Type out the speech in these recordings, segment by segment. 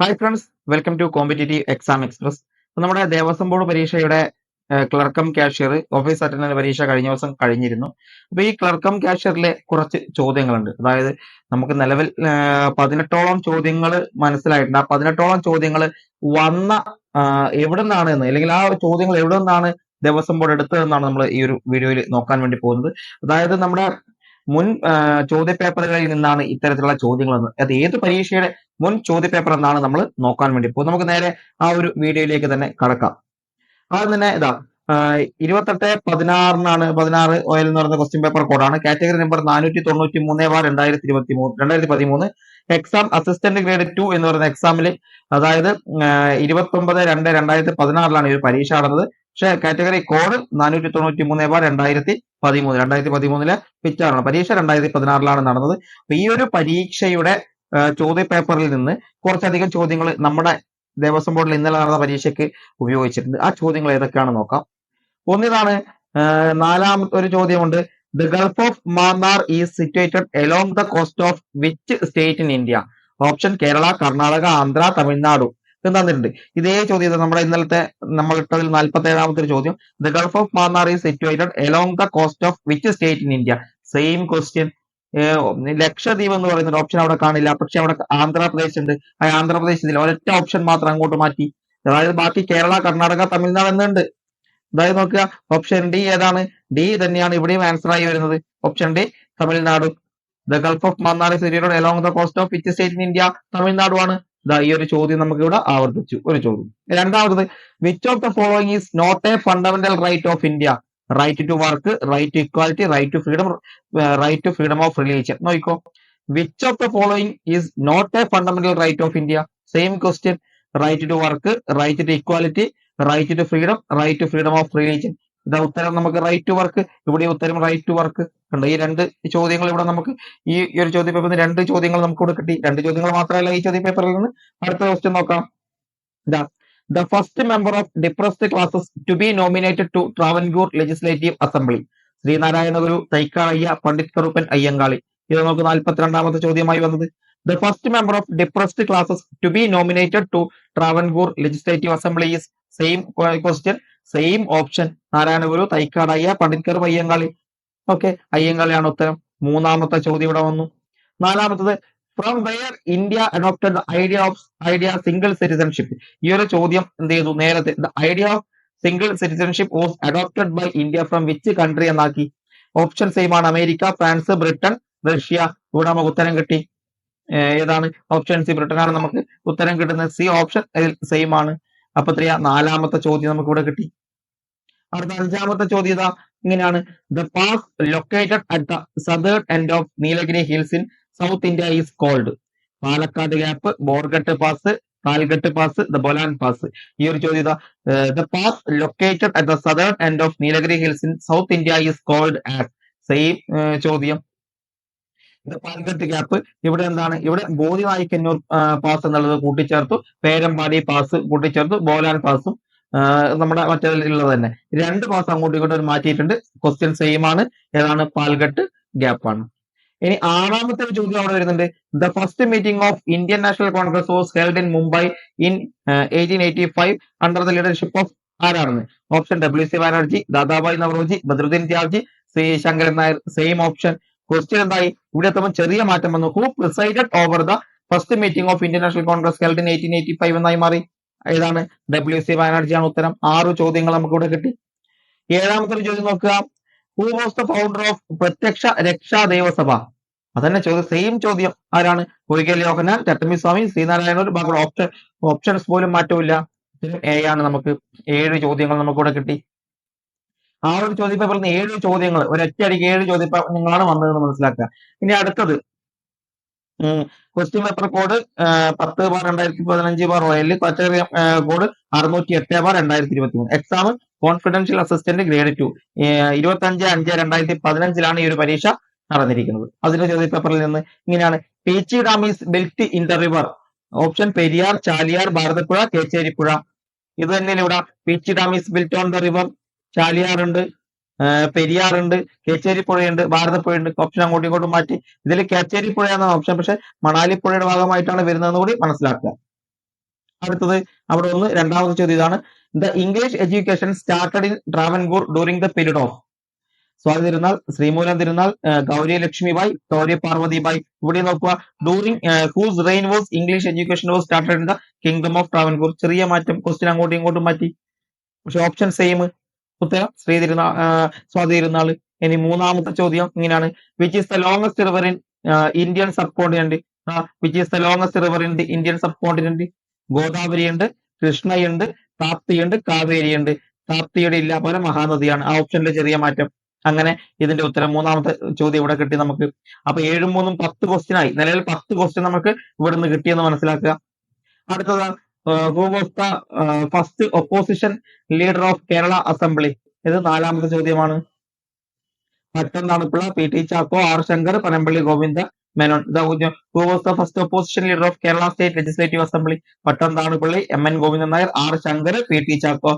Hi friends welcome to competitive exam express നമ്മുടെ Devaswom board പരീക്ഷയുടെ ക്ലർക്കം cashier office attendant പരീക്ഷ കഴിഞ്ഞ ദിവസം കഴിഞ്ഞിരുന്നു. അപ്പോൾ ഈ ക്ലർക്കം കാഷ്യറിലെ കുറച്ച് ചോദ്യങ്ങളുണ്ട്. അതായത് നമുക്ക് നിലവിൽ പതിനെട്ടോളം ചോദ്യങ്ങൾ മനസ്സിലായിട്ടുണ്ട്. ആ പതിനെട്ടോളം ചോദ്യങ്ങൾ വന്ന എവിടെ നിന്നാണ് എന്ന് അല്ലെങ്കിൽ ആ ചോദ്യങ്ങൾ എവിടെ നിന്നാണ് ദേവസ്വം ബോർഡ് എടുത്തതെന്നാണ് നമ്മൾ ഈ ഒരു വീഡിയോയിൽ നോക്കാൻ വേണ്ടി പോകുന്നത്. അതായത് നമ്മുടെ മുൻ ചോദ്യപേപ്പറുകളിൽ നിന്നാണ് ഇത്തരത്തിലുള്ള ചോദ്യങ്ങൾ വന്നത്. അത് ഏത് പരീക്ഷയുടെ മുൻ ചോദ്യപേപ്പർ എന്നാണ് നമ്മൾ നോക്കാൻ വേണ്ടി ഇപ്പൊ നമുക്ക് നേരെ ആ ഒരു വീഡിയോയിലേക്ക് തന്നെ കടക്കാം. ആദ്യം തന്നെ ഇതാ ഇരുപത്തെട്ട് പതിനാറിനാണ് പതിനാറ് ഓയിൽ എന്ന് പറയുന്ന ക്വസ്റ്റ്യൻ പേപ്പർ കോഡാണ് കാറ്റഗറി നമ്പർ നാനൂറ്റി തൊണ്ണൂറ്റി മൂന്ന് ബാർ രണ്ടായിരത്തി ഇരുപത്തി മൂന്ന് രണ്ടായിരത്തി പതിമൂന്ന് എക്സാം അസിസ്റ്റന്റ് ഗ്രേഡ് ടു എന്ന് പറയുന്ന എക്സാമിൽ അതായത് ഇരുപത്തി ഒമ്പത് രണ്ട് രണ്ടായിരത്തി പതിനാറിലാണ് ഈ ഒരു പരീക്ഷ നടന്നത്. പക്ഷേ കാറ്റഗറി കോഡ് നാനൂറ്റി തൊണ്ണൂറ്റി മൂന്ന് ബാർ രണ്ടായിരത്തി പതിമൂന്ന് രണ്ടായിരത്തി പതിമൂന്നിലെ പിച്ചാറാണ് പരീക്ഷ രണ്ടായിരത്തി പതിനാറിലാണ് നടന്നത്. അപ്പൊ ഈ ഒരു പരീക്ഷയുടെ ചോദ്യപേപ്പറിൽ നിന്ന് കുറച്ചധികം ചോദ്യങ്ങൾ നമ്മുടെ ദേവസ്വം ബോർഡിൽ ഇന്നലെ നടന്ന പരീക്ഷയ്ക്ക് ഉപയോഗിച്ചിട്ടുണ്ട്. ആ ചോദ്യങ്ങൾ ഏതൊക്കെയാണെന്ന് നോക്കാം. ഒന്നിതാണ് നാലാമത്തെ ഒരു ചോദ്യമുണ്ട്. The Gulf of Mannar is situated along the coast of which state in India? Option Kerala Karnataka Andhra Tamil Nadu തന്നിട്ടുണ്ട് ഇതേ ചോദ്യം നമ്മുടെ ഇന്നലത്തെ നമ്മൾ ഇട്ടതിൽ നാൽപ്പത്തി ഏഴാമത്തെ ചോദ്യം. The gulf of Mannar is situated along the coast of which state in India same question Lakshadweep എന്ന് പറയുന്ന ഓപ്ഷൻ അവിടെ കാണില്ല. പക്ഷെ അവിടെ ആന്ധ്രാപ്രദേശ് ഉണ്ട്. ആ ആന്ധ്രാപ്രദേശ് ഒരൊറ്റ ഓപ്ഷൻ മാത്രം അങ്ങോട്ട് മാറ്റി. അതായത് ബാക്കി കേരള കർണാടക തമിഴ്നാട് എന്നുണ്ട്. അതായത് നോക്കുക. ഓപ്ഷൻ ഡി ഏതാണ്? ഡി തന്നെയാണ് ഇവിടെയും ആൻസർ ആയി വരുന്നത്. Option D Tamil Nadu. The gulf of Mannar സിറ്റിയുടെ along the coast of which state in India തമിഴ്നാടുമാണ് ഈ ഒരു ചോദ്യം നമുക്ക് ഇവിടെ ആവർത്തിച്ചു. ഒരു ചോദ്യം. രണ്ടാമത് which of the following is not a fundamental right of India right to work right to equality right to freedom right to freedom of religion നോക്കിക്കോ. Which of the following is not a fundamental right of India same question right to work right to equality right to freedom right to freedom of religion ഇതാ ഉത്തരം നമുക്ക് right to work ഇവിടെ ഉത്തരം right to work കണ്ടോ? ഈ രണ്ട് ചോദ്യങ്ങൾ ഇവിടെ നമുക്ക് ഈ ഈ ഒരു ചോദ്യ പേപ്പറിൽ നിന്ന് രണ്ട് ചോദ്യങ്ങൾ നമുക്ക് ഇവിടെ കിട്ടി. രണ്ട് ചോദ്യങ്ങൾ മാത്രമല്ല ഈ ചോദ്യ പേപ്പറിൽ നിന്ന്. അടുത്ത ക്വസ്റ്റ്യൻ നോക്കാം. ഇതാ the first member of depressed classes to be nominated to Travancore legislative assembly Sree Narayana Guru Thycaud Ayya Pandit Karuppan Ayyankali. ഇത് നമുക്ക് നാൽപ്പത്തിരണ്ടാമത്തെ ചോദ്യമായി വന്നത്. The first member of depressed classes to be nominated to Travancore legislative assembly is same question same option Narayana Guru Thycaud Ayya Ayya കറുപ്പ് Ayyankali okay അയ്യങ്കാളിയാണ് ഉത്തരം. മൂന്നാമത്തെ ചോദ്യം ഇവിടെ വന്നു. നാലാമത്തത് from where India adopted idea of idea single citizenship ഈ ഒരു ചോദ്യം എന്ത് ചെയ്തു? നേരത്തെ the idea of single citizenship was adopted by India from which country എന്നാക്കി? ഓപ്ഷൻ സെയിം ആണ്. America France Britain Russia. ഇവിടെ നമുക്ക് ഉത്തരം കിട്ടി. ഏതാണ്? ഓപ്ഷൻ സി ബ്രിട്ടനാണ് നമുക്ക് ഉത്തരം കിട്ടുന്നത്. സി ഓപ്ഷൻ സെയിം ആണ്. അപ്പൊ എത്രയാ? നാലാമത്തെ ചോദ്യം നമുക്ക് ഇവിടെ കിട്ടി. അടുത്ത അഞ്ചാമത്തെ ചോദ്യം ഇതാ. ഇങ്ങനെയാണ്. The pass located at the southern end of Nilgiri hills in south India is called Palakkad gap Borghat pass കാൽഘട്ട് pass the Bolan pass ഈ ഒരു ചോദ്യം ഇതാ. The pass located at the southern end of Nilgiri hills in south India is called as same ചോദ്യം. ഇത് Palghat gap ഇവിടെ എന്താണ്? ഇവിടെ ബോധിവായി Kannur pass എന്നുള്ളത് കൂട്ടിച്ചേർത്തു. പേരമ്പാടി പാസ് കൂട്ടിച്ചേർത്തു. ബോലാൻ പാസും നമ്മുടെ മറ്റുള്ളത് തന്നെ. രണ്ട് പാസ് അങ്ങോട്ടും ഇങ്ങോട്ടും മാറ്റിയിട്ടുണ്ട്. ക്വസ്റ്റ്യൻ സെയിം ആണ്. ഏതാണ്? പാൽഘട്ട് ഗ്യാപ്പ് ആണ്. ഇനി ആറാമത്തെ ഒരു ചോദ്യം അവിടെ വരുന്നുണ്ട്. The first meeting of Indian National Congress was held in Mumbai in eighteen eighty five under the leadership of ആരാണെന്ന് option W C Banerjee Dadabhai Naoroji Badruddin Tyabji Sri Sankaran Nair same option question എന്തായി? ഇവിടെ എത്തുമ്പോൾ ചെറിയ മാറ്റം വന്നു. Who presided over the first meeting of Indian National Congress held in eighteen eighty five എന്നായി മാറി? ഏതാണ്? ഡബ്ല്യു സി ബാനർജിയാണ് ഉത്തരം. ആറ് ചോദ്യങ്ങൾ നമുക്ക് ഇവിടെ കിട്ടി. ഏഴാമത്തെ ഒരു ചോദ്യം നോക്കുക. Who was the founder of Prathyaksha Raksha Devasabha? അതന്നെ ചോദ്യം. സെയിം ചോദ്യം. ആരാണ്? ഒരിക്കൽ യോഹനാൻ ചട്ടമ്പി സ്വാമി ശ്രീനാരായണ ബാക്കി ഓപ്ഷൻ ഓപ്ഷൻസ് പോലും മാറ്റമില്ല എ ആണ് നമുക്ക്. ഏഴ് ചോദ്യങ്ങൾ നമുക്ക് ഇവിടെ കിട്ടി. ആ ഒരു ചോദ്യ പേപ്പറിൽ നിന്ന് ഏഴ് ചോദ്യങ്ങൾ ഒരൊറ്റയടിക്ക് ഏഴ് ചോദ്യ നിങ്ങളാണ് വന്നതെന്ന് മനസ്സിലാക്കുക. ഇനി അടുത്തത്. ക്വസ്റ്റ്യൻ പേപ്പർ കോഡ് പത്ത് ബാർ രണ്ടായിരത്തി പതിനഞ്ച് ബാർ റോയലിൽ കാറ്റഗറി കോഡ് അറുന്നൂറ്റി എട്ട് ബാർ രണ്ടായിരത്തി ഇരുപത്തി മൂന്ന് exam confidential assistant grade two ഇരുപത്തി അഞ്ച് അഞ്ച് രണ്ടായിരത്തി പതിനഞ്ചിലാണ് ഈ ഒരു പരീക്ഷ നടന്നിരിക്കുന്നത്. അതിന്റെ ചോദ്യ പേപ്പറിൽ നിന്ന് ഇങ്ങനെയാണ്. Peechi dam is built in the river option Periyar Chaliyar Bharathappuzha Kecheripuzha. ഇത് തന്നെയാണ് ഇവിടെ. Peechi dam is built on the river Chaliyar പെരിയാറുണ്ട് Kecheri പുഴയുണ്ട് ഭാരതപ്പുഴയുണ്ട് ഓപ്ഷൻ അങ്ങോട്ടും ഇങ്ങോട്ടും മാറ്റി. ഇതിൽ കേച്ചേരി പുഴ എന്നാണ് ഓപ്ഷൻ പക്ഷെ മണാലി പുഴയുടെ ഭാഗമായിട്ടാണ് വരുന്നതെന്ന് കൂടി മനസ്സിലാക്കുക. അടുത്തത് അവിടെ ഒന്ന് രണ്ടാമത്തെ ചോദ്യം ഇതാണ്. The English education started in Travancore during the period of Swathi Thirunal Sreemoolam Thirunal Gowri Lakshmi Bai Gowri Parvathi Bai ഇവിടെ നോക്കുക during whose reign was English education was started in the kingdom of Travancore ചെറിയ മാറ്റം question അങ്ങോട്ടും ഇങ്ങോട്ടും മാറ്റി. പക്ഷെ option same ഉത്തരം. ശ്രീ തിരുനാൾ സ്വാതി തിരുനാൾ ഇനി മൂന്നാമത്തെ ചോദ്യം ഇങ്ങനെയാണ്. Which is the longest river in Indian subcontinent which is the longest river in the Indian subcontinent Godavari ഉണ്ട് കൃഷ്ണയുണ്ട് താപ്തിയുണ്ട് കാവേരിയുണ്ട്. താപ്തിയുടെ ഇല്ല പോലെ മഹാനദിയാണ്. ആ ഓപ്ഷനിലെ ചെറിയ മാറ്റം. അങ്ങനെ ഇതിന്റെ ഉത്തരം മൂന്നാമത്തെ ചോദ്യം ഇവിടെ കിട്ടി നമുക്ക്. അപ്പൊ ഏഴും മൂന്നും പത്ത് ക്വസ്റ്റ്യൻ ആയി. നിലവിൽ പത്ത് ക്വസ്റ്റ്യൻ നമുക്ക് ഇവിടെ നിന്ന് കിട്ടിയെന്ന് മനസ്സിലാക്കുക. അടുത്തത് who was the first opposition leader of Kerala assembly ഇത് നാലാമത്തെ ചോദ്യമാണ്. മറ്റൊന്നാണ് ഇപ്പോൾ P T Chacko R Shankar Panampilly Govinda Menon. Who was the first opposition leader of Kerala state legislative assembly മറ്റൊന്നാണ് പിള്ളി M N Govindan Nair R Shankar P T Chacko.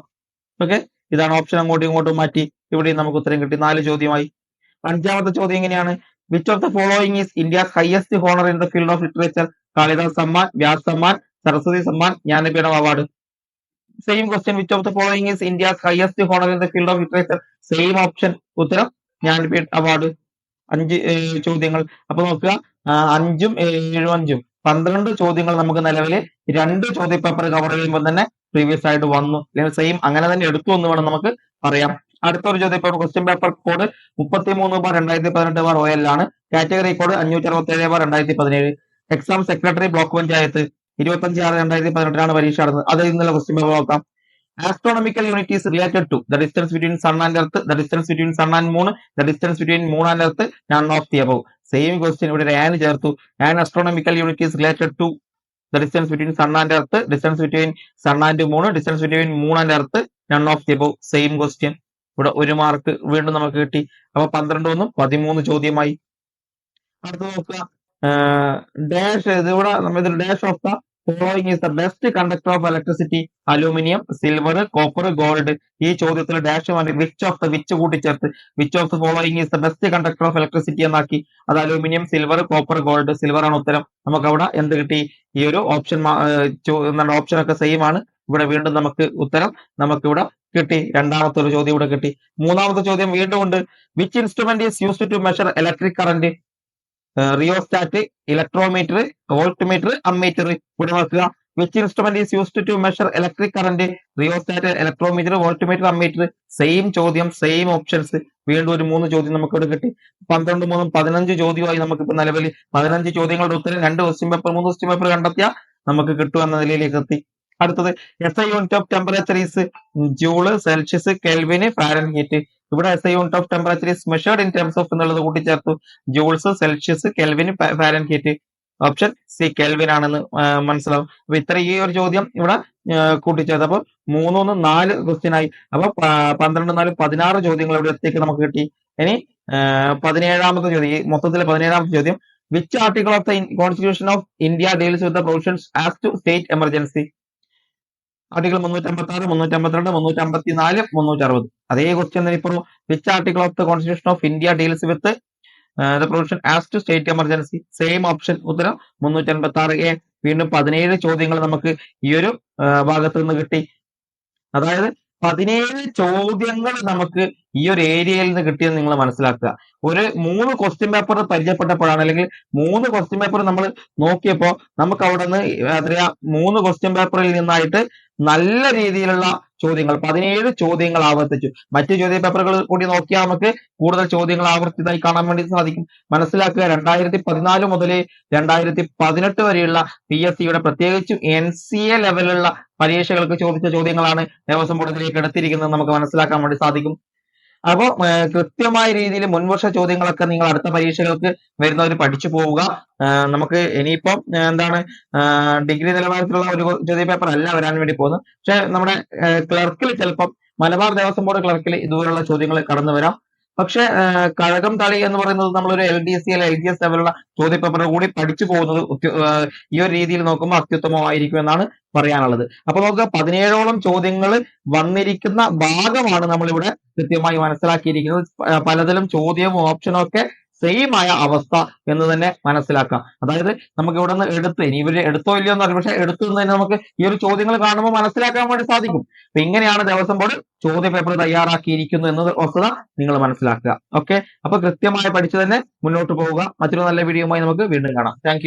Okay ഇതാണ് option അങ്ങോട്ടും ഇങ്ങോട്ടും മാറ്റി ഇവിടെയും നമുക്ക് ഉത്തരം കിട്ടി. നാല് ചോദ്യമായി. അഞ്ചാമത്തെ ചോദ്യം എങ്ങനെയാണ്? Which of the following is India highest honour in the field of literature Kalidas Samman Vyas Samman Saraswati Samman Jnanpith award. Same question which of the following is India's highest honour in the field of literature same option ഉത്തരം Jnanpith award. അഞ്ച് ചോദ്യങ്ങൾ. അപ്പൊ നോക്കുക അഞ്ചും ഏഴും അഞ്ചും. പന്ത്രണ്ട് ചോദ്യങ്ങൾ നമുക്ക് നിലവിൽ രണ്ട് ചോദ്യ പേപ്പർ കവർ ചെയ്യുമ്പോൾ തന്നെ പ്രീവിയസ് ആയിട്ട് വന്നു. അല്ലെങ്കിൽ സെയിം അങ്ങനെ തന്നെ എടുത്തു എന്ന് വേണം നമുക്ക് പറയാം. അടുത്ത ഒരു ചോദ്യ പേപ്പർ ക്വസ്റ്റ്യൻ പേപ്പർ കോഡ് മുപ്പത്തി മൂന്ന് ബാർ രണ്ടായിരത്തി പതിനെട്ട് ബാർ ഒ ആണ്. കാറ്റഗറി കോഡ് അഞ്ഞൂറ്റി അറുപത്തി ഏഴ് ബാർ രണ്ടായിരത്തി പതിനേഴ് എക്സാം സെക്രട്ടറി ബ്ലോക്ക് പഞ്ചായത്ത്. ഇരുപത്തഞ്ച് ആറ് രണ്ടായിരത്തി പതിനെട്ടിലാണ് പരീക്ഷ നടന്നത്. അത് ഇന്നലെ ക്വസ്റ്റ്യൻ പേപ്പർ നോക്കാം. Astronomical unit is related to the distance between sun and earth the distance between sun and moon the distance between moon and earth none of the above same question ഇവിടെ an ചേർത്തു. An astronomical unit is related to the distance between sun and earth distance between sun and moon distance between moon and earth none of the above same question ഇവിടെ ഒരു mark വീണ്ടും നമുക്ക് കിട്ടി. അപ്പൊ പന്ത്രണ്ട് ഒന്നും പതിമൂന്ന് ചോദ്യമായി. അടുത്ത നോക്കുക. ഡാഷ് ഇതിവിടെ നമ്മൾ dash of the following is the best conductor of electricity aluminium silver copper gold ഈ ചോദ്യത്തിൽ ഡാഷ് മാറി വിച്ച് ഓഫ് ദ വിച്ച് കൂട്ടിച്ചേർത്ത്? Which of the following is the best conductor of electricity എന്നാക്കി? അത് aluminium silver copper gold silver ആണ് ഉത്തരം. നമുക്ക് അവിടെ എന്ത് കിട്ടി? ഈ ഒരു ഓപ്ഷൻ എന്താണ് ഓപ്ഷൻ ഒക്കെ സെയിം ആണ്. ഇവിടെ വീണ്ടും നമുക്ക് ഉത്തരം നമുക്ക് ഇവിടെ കിട്ടി. രണ്ടാമത്തെ ഒരു ചോദ്യം ഇവിടെ കിട്ടി. മൂന്നാമത്തെ ചോദ്യം വീണ്ടും ഉണ്ട്. Which instrument is used to measure electric current rheostat electrometer voltmeter ammeter കൂടെ നോക്കുക. Which instrument is used to measure electric current rheostat electrometer voltmeter ammeter same ചോദ്യം സെയിം ഓപ്ഷൻസ് വീണ്ടും ഒരു മൂന്ന് ചോദ്യം നമുക്ക് ഇവിടെ കിട്ടി. പന്ത്രണ്ട് മൂന്നും പതിനഞ്ച് ചോദ്യമായി നമുക്ക് ഇപ്പൊ നിലവിൽ പതിനഞ്ച് ചോദ്യങ്ങളുടെ ഉത്തരം രണ്ട് ക്വസ്റ്റ്യൻ പേപ്പർ മൂന്ന് ക്വസ്റ്റ്യൻ പേപ്പർ കണ്ടെത്തിയാൽ നമുക്ക് കിട്ടും എന്ന നിലയിലേക്ക് എത്തി. അടുത്തത് S I unit of temperature is joule Celsius kelvin Fahrenheit ഇവിടെ S I unit of temperature is measured in terms of എന്നുള്ളത് കൂട്ടിച്ചേർത്തു. Joules Celsius kelvin Fahrenheit. Option C kelvin ആണെന്ന് മനസ്സിലാവും. അപ്പൊ ഇത്ര ഈ ഒരു ചോദ്യം ഇവിടെ കൂട്ടിച്ചേർത്ത്. അപ്പൊ മൂന്നൊന്ന് നാല് ക്വസ്റ്റ്യൻ ആയി. അപ്പൊ പന്ത്രണ്ട് നാല് പതിനാറ് ചോദ്യങ്ങൾ ഇവിടെ എത്തിക്ക് നമുക്ക് കിട്ടി. ഇനി പതിനേഴാമത്തെ ചോദ്യം. ഈ മൊത്തത്തിൽ പതിനേഴാമത്തെ ചോദ്യം. Which article of the constitution of India deals with the provisions as to state emergency article മുന്നൂറ്റി അമ്പത്തി ആറ് മുന്നൂറ്റി അമ്പത്തിരണ്ട് മുന്നൂറ്റി അമ്പത്തി നാല് മുന്നൂറ്റി അറുപത് അതേ ക്വസ്റ്റ്യൻ തന്നെ ഇപ്പോൾ which article of the constitution of India deals with the provision as to state emergency same option ഉത്തരം മുന്നൂറ്റി അൻപത്തി ആറ് എ വീണ്ടും പതിനേഴ് ചോദ്യങ്ങൾ നമുക്ക് ഈ ഒരു ഭാഗത്ത് നിന്ന് കിട്ടി. അതായത് പതിനേഴ് ചോദ്യങ്ങൾ നമുക്ക് ഈ ഒരു ഏരിയയിൽ നിന്ന് കിട്ടിയെന്ന് നിങ്ങൾ മനസ്സിലാക്കുക. ഒരു മൂന്ന് ക്വസ്റ്റ്യൻ പേപ്പർ പരിചയപ്പെട്ടപ്പോഴാണ് അല്ലെങ്കിൽ മൂന്ന് ക്വസ്റ്റ്യൻ പേപ്പർ നമ്മൾ നോക്കിയപ്പോൾ നമുക്ക് അവിടെ നിന്ന് മൂന്ന് ക്വസ്റ്റ്യൻ പേപ്പറിൽ നിന്നായിട്ട് നല്ല രീതിയിലുള്ള ചോദ്യങ്ങൾ. പതിനേഴ് ചോദ്യങ്ങൾ ആവർത്തിച്ചു. മറ്റു ചോദ്യ പേപ്പറുകൾ കൂടി നോക്കിയാൽ നമുക്ക് കൂടുതൽ ചോദ്യങ്ങൾ ആവർത്തിച്ചതായി കാണാൻ വേണ്ടി സാധിക്കും. മനസ്സിലാക്കുക രണ്ടായിരത്തി പതിനാല് മുതൽ രണ്ടായിരത്തി പതിനെട്ട് വരെയുള്ള പി എസ് സിയുടെ പ്രത്യേകിച്ചും എൻ സി എ ലെവലിലുള്ള പരീക്ഷകൾക്ക് ചോദിച്ച ചോദ്യങ്ങളാണ് ദേവസ്വം ബോർഡിലേക്ക് എടുത്തിരിക്കുന്നത് നമുക്ക് മനസ്സിലാക്കാൻ വേണ്ടി സാധിക്കും. അപ്പോൾ കൃത്യമായ രീതിയിൽ മുൻവർഷ ചോദ്യങ്ങളൊക്കെ നിങ്ങൾ അടുത്ത പരീക്ഷകൾക്ക് വരുന്നവർ പഠിച്ചു പോവുക. നമുക്ക് ഇനിയിപ്പം എന്താണ് ഡിഗ്രി നിലവാരത്തിലുള്ള ഒരു ചോദ്യ പേപ്പർ അല്ല വരാൻ വേണ്ടി പോകുന്നത്. പക്ഷെ നമ്മുടെ ക്ലർക്കിൽ ചിലപ്പം മലബാർ ദേവസ്വം ബോർഡ് ക്ലർക്കിൽ ഇതുപോലുള്ള ചോദ്യങ്ങൾ കടന്നു വരാം പക്ഷെ കഴകം തളി എന്ന് പറയുന്നത് നമ്മളൊരു എൽ ഡി സി അല്ലെ എൽ ഡി എസ് ലെവലുള്ള ചോദ്യ കൂടി പഠിച്ചു പോകുന്നത് ഈ ഒരു രീതിയിൽ നോക്കുമ്പോൾ അത്യുത്തമമായിരിക്കും എന്നാണ് പറയാനുള്ളത്. അപ്പൊ നമുക്ക് പതിനേഴോളം ചോദ്യങ്ങൾ വന്നിരിക്കുന്ന ഭാഗമാണ് നമ്മളിവിടെ കൃത്യമായി മനസ്സിലാക്കിയിരിക്കുന്നത്. പലതിലും ചോദ്യവും ഓപ്ഷനും ഒക്കെ സെയിം ആയ അവസ്ഥ എന്ന് തന്നെ മനസ്സിലാക്കാം. അതായത് നമുക്ക് ഇവിടെ നിന്ന് എടുത്ത് ഇനി ഇവർ എടുത്തോ ഇല്ലയോ എന്നറിയില്ല. പക്ഷെ എടുത്തു നിന്ന് തന്നെ നമുക്ക് ഈ ഒരു ചോദ്യങ്ങൾ കാണുമ്പോൾ മനസ്സിലാക്കാൻ വേണ്ടി സാധിക്കും. അപ്പൊ ഇങ്ങനെയാണ് ദേവസ്വം ബോർഡ് ചോദ്യ പേപ്പർ തയ്യാറാക്കിയിരിക്കുന്നു എന്നത് വസ്തുത നിങ്ങൾ മനസ്സിലാക്കുക. ഓക്കെ അപ്പൊ കൃത്യമായി പഠിച്ചു തന്നെ മുന്നോട്ട് പോവുക. മറ്റൊരു നല്ല വീഡിയോയുമായി നമുക്ക് വീണ്ടും കാണാം. താങ്ക്